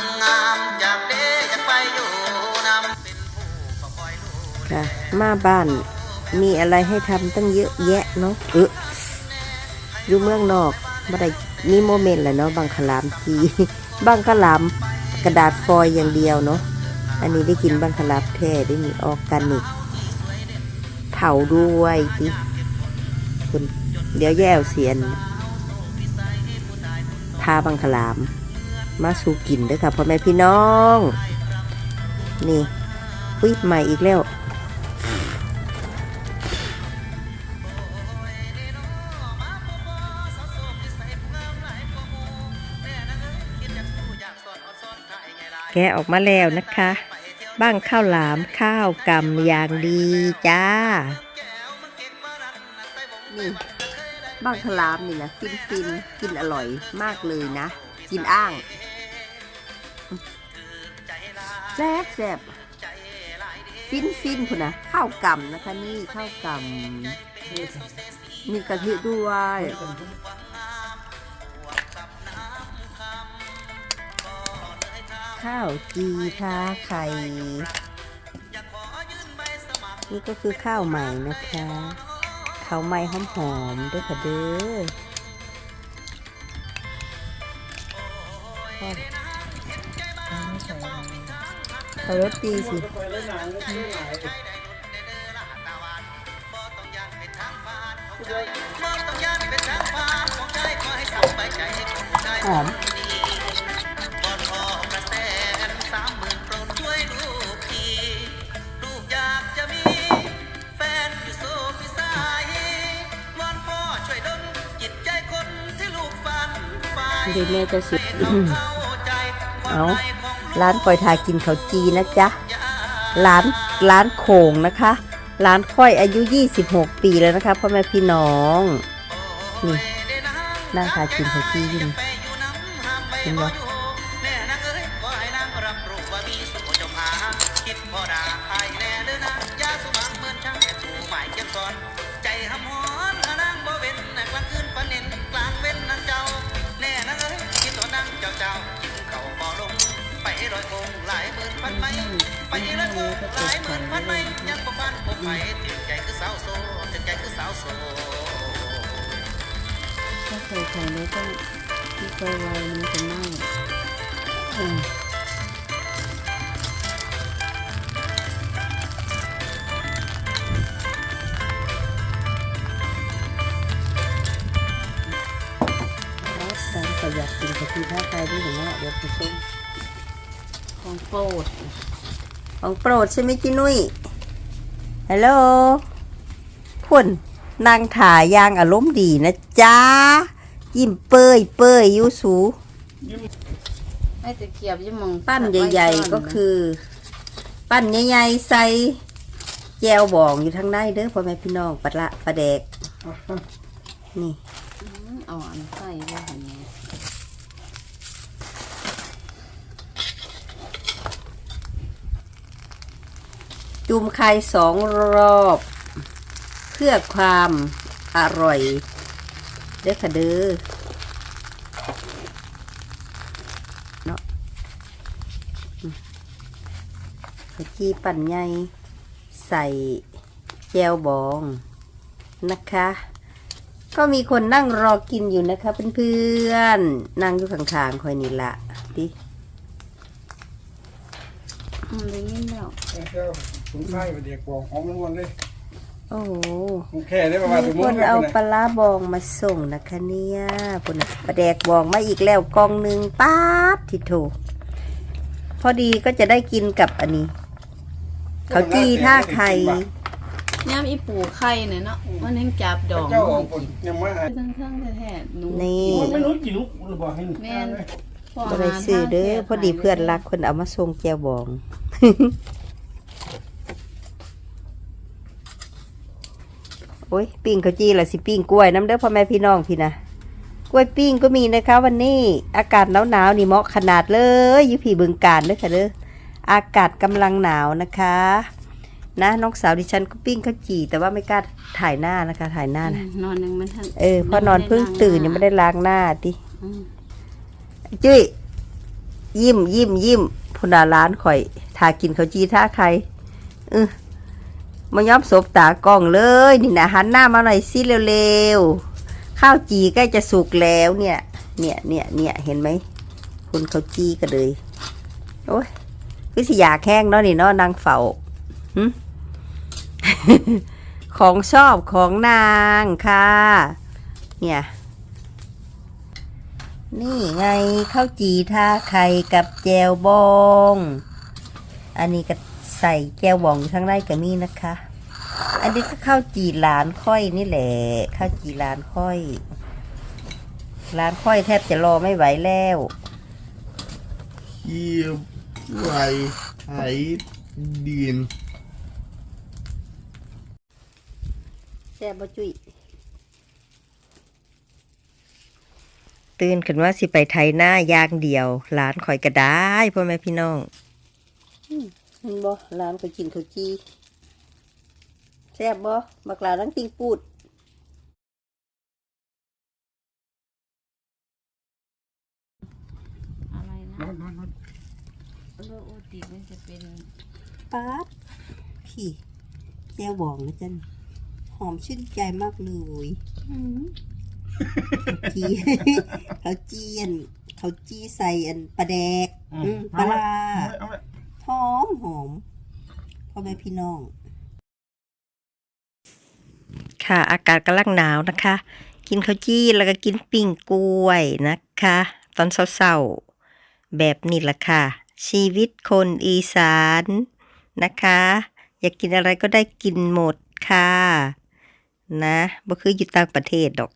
มงามอยากเด้อยากไปอยู่นำเป็นผู้ปล่อยลูค่ะมาบ้านมีอะไรให้ทำตั้งเยอะแยะเนาะเอออยู่เมืองนอกบ่ได้มีโมเมนต์แหละเนาะบางขลามทีบางขลามกระดาษฟอยล์อย่างเดียวเนาะอันนี้ได้กินบางขลามแท้ได้มีออร์แกนิกเผาด้วยติคุณเดี๋ยวแย่เสียนพาบางขลาม มาสู่กินด้วยค่ะพ่อแม่พี่น้อง นี่อุ้ยใหม่อีกแล้วแกะออกมาแล้วนะคะ บ้างข้าวหลามข้าวกำอย่างดีจ้า นี่บ้างข้าวหลามนี่นะฟินฟินๆกินอร่อยมากเลยนะ กินอ้าง แซ่บแซ่บฟินฟินคุณนะข้าวกำนะคะนี่ข้าวกำมีกะทิด้วยข้าวจีทาไข่นี่ก็คือข้าวใหม่นะคะข้าวใหม่หอมๆด้วยค่ะเด้อข้าวรสดีสิหอ มบอลพอกระแสนสามหมื่นโปรดช่วยลูกทีลูกอยากจะมีแฟนอยู่โซฟิสายบอลพ่อช่วยดลจิตใจคนที่ลูกฝันไปเดี๋ยวแม่จะสิเข้าใจควาเอามในของลูก ร้านปล่อยทากินเขาจีนะจ๊ะร้านร้านโขงนะคะ ร้านค่อยอายุ 26 ปีแล้วนะคะพ่อแม่พี่น้องนี่นั่งทากินเขาจีอยู่นี่เห็นบ่แน่นางเอ้ยขางรับรู้ว่ามีสุขจงหาคิดพอดาไอ้แน่เด้อนะยาสุมังเหมือนช่างแต่ถูหมายเก็บซ้อนใจหำหอนหานางบ่เว้นแต่กลางคืนฝันเห็นกลางเว้นนางเจ้าแน่นางเอ้ยคิดตัวนางเจ้าเจ้ากินเขาบ่ลง ไปลอยคงหลายหมื่นพันไม้ไปลอยคงหลายหมื่นพันไม้ยังบ่ฟันบ่ไปถึงใจคือสาวโซถึงใจคือสาวโซถ้าเคยใส่แล้วก็ที่เคยไวมันจะไหม้อืมแล้วการประหยัดกินกะทิถ้าใครได้เห็นว่าเดี๋ยวไปส้ม ของโปรด ของโปรดใช่ไหมจินุ้ยฮัลโหลพุ่นนางถ่ายยางอารมณ์ดีนะจ๊ะยิ้มเป้ยเป้ยอยูสูไอ้ตะเกียบยี่มองปั้นใหญ่ ๆ ก็คือ ปั้นใหญ่ๆใส่แจวบองอยู่ทางในเด้อพ่อแม่พี่น้องปลาละปลาแดกนี่เอาอันใส่ไว้เห็นไหม จุ่มไข่สองรอบ เพื่อความอร่อยเด้อค่ะเด้อเนาะขจีปั่นใหญ่ใส่แจวบองนะคะ ก็มีคนนั่งรอกินอยู่นะคะเพื่อนๆนั่งอยู่ข้างๆคอยนี่ละดิ อืมได้ยินแล้วเจ้าถุงไข่ไปเด็กบอกหอมล้วนเลยโอ้โหถุงแค่ได้ประมาณมีถุงคมุ้งนครัเอาบปลาร้าบองมาส่งนะคะเนี่ยคนน่ะปลาแดกบองมาอีกแล้วกองหนึ่งป๊าบทิโถพอดีก็จะได้กินกับอันนี้เขาวจีท่าไข่ย่ามอีปูไข่เนี่ยเนาะมันยังจับดองเจ้าของคนยังมาหาทั้งทั้งๆแท้ๆหนูนี่ไม่รู้กี่ลูกหรือบอกให้แม่น พ่ก็ได้ซื้อเด้อพอดีเพื่อนรักคนเอามาส่งแจวบอง โอ้ยปิ้งข้าวจีละสิปิ้งกล้วยน้ำเด้อพ่อแม่พี่น้องพี่นะกล้วยปิ้งก็มีนะคะ วันนี้อากาศหนาวๆนี่เหมาะขนาดเลยอยู่ผีบึงการเด้อค่ะเด้ออากาศกำลังหนาวนะคะ นะน้องสาวดิฉันก็ปิ้งข้าวจีแต่ว่าไม่กล้าถ่ายหน้านะคะ ถ่ายหน้านะนอนยังไม่ทันเออพอนอนเพิ่งตื่นยังไม่ได้ล้างหน้าดิอืม จุ้ยยิ้มยิ้มยิ้มพุนาร้านข่อยทากินข้าวจีท่าใครเออมาย้อมศบตากล้องเลย นี่นะหันหน้ามาหน่อยสิเร็วๆข้าวจีใกล้จะสุกแล้วเนี่ย เนี่ยเนี่ยเนี่ยเห็นไหมคุณข้าวจีก็เลยโอ้ยคือสิอยาแห้งเนาะนี่เนาะนางเฝ้าของชอบของนางค่ะเนี่ย นี่ไงข้าวจีท่าไข่กับแจวบอง อันนี้ก็ใส่แจวบองอยู่ข้างในก็มีนะคะ อันนี้ก็ข้าวจีหลานค่อยนี่แหละข้าวจีหลานค่อยหลานค่อยแทบจะรอไม่ไหวแล้วเยี่ยมไหวไหดินแซ่บบ่จุย ตื่นขึ้นว่าสิไปไทยหน้าอย่างเดียวหลานข่อยก็ได้พ่อแม่พี่น้องเห็นบ่หลานก็กินข้าวจีแซ่บบ่บักหลาทั้งติงปูดอะไรนะนอนนอนนอนโรโอติมันจะเป็นป๊าดพี่แก้วบองนะจันหอมชื่นใจมากเลย จีเขาจีอันเขาจีใส่อันปลาแดกอืมปลาร้าเอาไว้หอมหอมพ่อแม่พี่น้อง ค่ะอากาศกำลังหนาวนะคะ กินข้าวจี้แล้วก็กินปิ้งกล้วยนะคะ ตอนเศร้าๆแบบนี้ละค่ะ ชีวิตคนอีสานนะคะ อยากกินอะไรก็ได้กินหมดค่ะ นะบ่คืออยู่ต่างประเทศดอก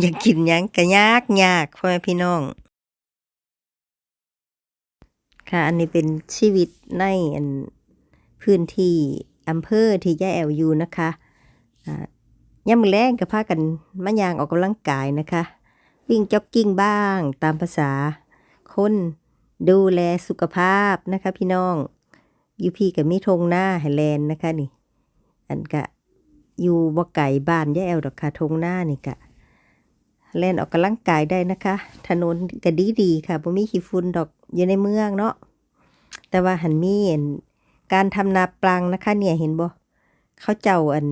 อยากกินหยังก็ยากยากพ่อแม่พี่น้อง ค่ะ อันนี้เป็นชีวิตในพื้นที่อำเภอที่ย่าแอวอยู่นะคะอ่ามือแรงก็พากันมายางออกกำลังกายนะคะ วิ่งจ็อกกิ้งบ้างตามภาษา คนดูแลสุขภาพนะคะ พี่น้องอยู่พี่กับมีทงหน้าไฮแลนด์นะคะนี่ อันกะ อยู่บ่ไก่บ้านย่าแอวดอกค่ะทงหน้านี่กะแลนออกกำลังกายได้นะคะ ถนนก็ดีดีๆค่ะบ่มีขี้ฝุ่นดอกอยู่ในเมืองเนาะแต่ว่าหันมีอันการทำนาปลังนะคะ เนี่ยเห็นบ่เขาเจ้าอัน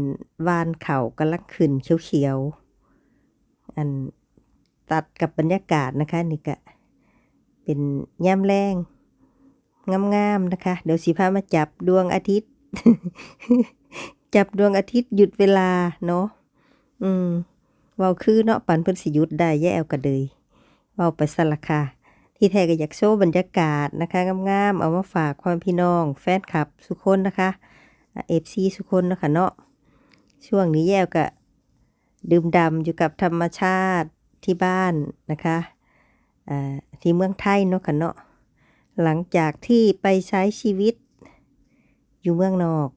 วานเข่ากำลังขึ้นเขียวๆอันตัดกับบรรยากาศนะคะ นี่กะเป็นย่ำแรงงามๆนะคะ เดี๋ยวสีพามาจับดวงอาทิตย์ จับดวงอาทิตย์หยุดเวลาเนาะ อืมเว้าคือเนาะปันเพิ่นสิหยุดได้แย่แอวกระเดยเว้าไปสละค่ะที่แท้ก็อยากโชว์บรรยากาศนะคะงามๆเอามาฝากความพี่น้อง แฟนคลับสุคนนะคะเอฟซีสุคนนะคะเนาะช่วงนี้แย่ก็ดื่มดำอยู่กับธรรมชาติที่บ้านนะคะอ่าที่เมืองไทยเนาะค่ะเนาะหลังจากที่ไปใช้ชีวิตอยู่เมืองนอก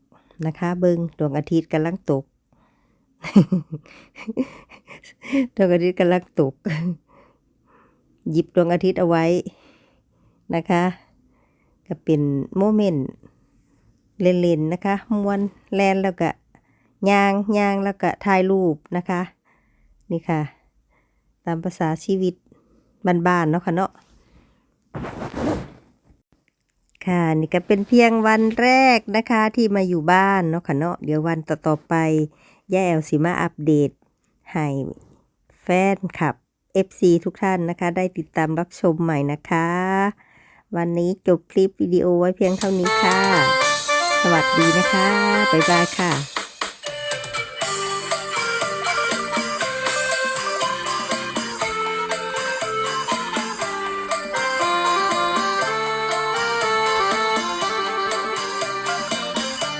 นะคะ เบิงดวงอาทิตย์กำลังตกดวงอาทิตย์กำลังตก หยิบดวงอาทิตย์เอาไว้นะคะ ก็เป็นโมเมนต์เล่นๆนะคะมวนแลนแล้วก็ย่างย่างแล้วก็ถ่ายรูปนะคะ นี่ค่ะ ตามภาษาชีวิตบ้านๆเนาะค่ะเนาะ ค่ะนี่ก็เป็นเพียงวันแรกนะคะที่มาอยู่บ้านเนาะค่ะเนาะเดี๋ยววันต่อๆไปย่าแอลสีมาอัปเดตให้แฟนคลับ FC ทุกท่านนะคะ ได้ติดตามรับชมใหม่นะคะ วันนี้จบคลิปวิดีโอไว้เพียงเท่านี้ค่ะ สวัสดีนะคะ บ๊ายบายค่ะ